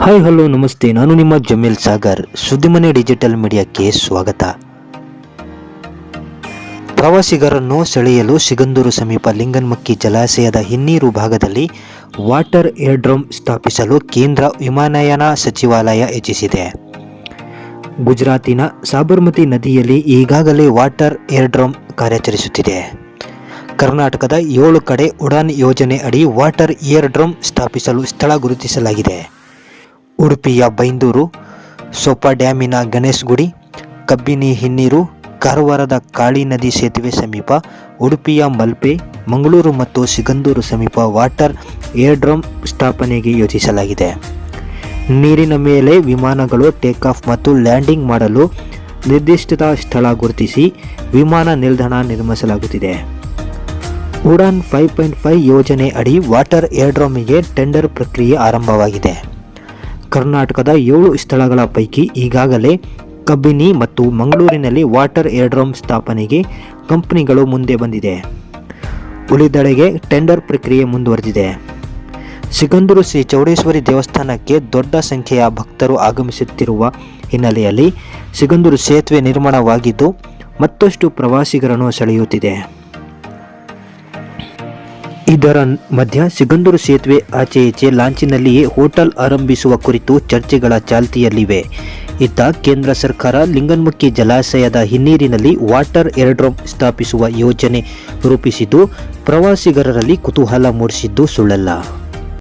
Hi hello ನಮಸ್ತೆ. ನಾನು ನಿಮ್ಮ ಜಮೀಲ್ ಸಾಗರ್. ಸುದ್ದಿಮನೆ ಡಿಜಿಟಲ್ ಮೀಡಿಯಾಕ್ಕೆ ಸ್ವಾಗತ. ಪ್ರವಾಸಿಗರನ್ನು ಸೆಳೆಯಲು ಸಿಗಂದೂರು ಸಮೀಪ ಲಿಂಗನ್ಮಕ್ಕಿ ಜಲಾಶಯದ ಹಿನ್ನೀರು ಭಾಗದಲ್ಲಿ ವಾಟರ್ ಏರ್ಡ್ರೋಮ್ ಸ್ಥಾಪಿಸಲು ಕೇಂದ್ರ ವಿಮಾನಯಾನ ಸಚಿವಾಲಯ ಹೆಚ್ಚಿಸಿದೆ ಗುಜರಾತಿನ ಸಾಬರ್ಮತಿ ನದಿಯಲ್ಲಿ ಈಗಾಗಲೇ ವಾಟರ್ ಏರ್ಡ್ರೋಮ್ ಕಾರ್ಯಾಚರಿಸುತ್ತಿದೆ. ಕರ್ನಾಟಕದ ಏಳು ಕಡೆ ಉಡಾನ್ ಯೋಜನೆ ಅಡಿ ವಾಟರ್ ಏರ್ಡ್ರೋಮ್ ಸ್ಥಾಪಿಸಲು ಸ್ಥಳ ಗುರುತಿಸಲಾಗಿದೆ. ಉಡುಪಿಯ ಬೈಂದೂರು ಸೊಪ್ಪ ಡ್ಯಾಮಿನ ಗಣೇಶ್ ಗುಡಿ, ಕಬ್ಬಿನಿ ಹಿನ್ನೀರು, ಕಾರವಾರದ ಕಾಳಿ ನದಿ ಸೇತುವೆ ಸಮೀಪ, ಉಡುಪಿಯ ಮಲ್ಪೆ, ಮಂಗಳೂರು ಮತ್ತು ಸಿಗಂದೂರು ಸಮೀಪ ವಾಟರ್ ಏರ್ಡ್ರೋಮ್ ಸ್ಥಾಪನೆಗೆ ಯೋಜಿಸಲಾಗಿದೆ. ನೀರಿನ ಮೇಲೆ ವಿಮಾನಗಳು ಟೇಕ್ ಆಫ್ ಮತ್ತು ಲ್ಯಾಂಡಿಂಗ್ ಮಾಡಲು ನಿರ್ದಿಷ್ಟ ಸ್ಥಳ ಗುರುತಿಸಿ ವಿಮಾನ ನಿಲ್ದಾಣ ನಿರ್ಮಿಸಲಾಗುತ್ತಿದೆ. ಉಡಾನ್ ಫೈವ್ ಪಾಯಿಂಟ್ ಫೈವ್ ಯೋಜನೆ ಅಡಿ ವಾಟರ್ ಏರ್ಡ್ರೋಮಿಗೆ ಟೆಂಡರ್ ಪ್ರಕ್ರಿಯೆ ಆರಂಭವಾಗಿದೆ. ಕರ್ನಾಟಕದ ಏಳು ಸ್ಥಳಗಳ ಪೈಕಿ ಈಗಾಗಲೇ ಕಬ್ಬಿನಿ ಮತ್ತು ಮಂಗಳೂರಿನಲ್ಲಿ ವಾಟರ್ ಏರ್ಡ್ರೋಮ್ ಸ್ಥಾಪನೆಗೆ ಕಂಪನಿಗಳು ಮುಂದೆ ಬಂದಿದೆ. ಉಳಿದೆಡೆಗೆ ಟೆಂಡರ್ ಪ್ರಕ್ರಿಯೆ ಮುಂದುವರೆದಿದೆ. ಸಿಗಂದೂರು ಶ್ರೀ ಚೌಡೇಶ್ವರಿ ದೇವಸ್ಥಾನಕ್ಕೆ ದೊಡ್ಡ ಸಂಖ್ಯೆಯ ಭಕ್ತರು ಆಗಮಿಸುತ್ತಿರುವ ಹಿನ್ನೆಲೆಯಲ್ಲಿ ಸಿಗಂದೂರು ಸೇತುವೆ ನಿರ್ಮಾಣವಾಗಿದ್ದು ಮತ್ತಷ್ಟು ಪ್ರವಾಸಿಗರನ್ನು ಸೆಳೆಯುತ್ತಿದೆ. ಇದರ ಮಧ್ಯ ಸಿಗಂದೂರು ಸೇತುವೆ ಆಚೆ ಈಚೆ ಲಾಂಚಿನಲ್ಲಿಯೇ ಹೋಟೆಲ್ ಆರಂಭಿಸುವ ಕುರಿತು ಚರ್ಚೆಗಳ ಚಾಲ್ತಿಯಲ್ಲಿವೆ. ಇತ್ತ ಕೇಂದ್ರ ಸರ್ಕಾರ ಲಿಂಗನ್ಮುಖಿ ಜಲಾಶಯದ ಹಿನ್ನೀರಿನಲ್ಲಿ ವಾಟರ್ ಏರ್ಡ್ರೋಮ್ ಸ್ಥಾಪಿಸುವ ಯೋಜನೆ ರೂಪಿಸಿದ್ದು ಪ್ರವಾಸಿಗರರಲ್ಲಿ ಕುತೂಹಲ ಮೂಡಿಸಿದ್ದು ಸುಳ್ಳಲ್ಲ.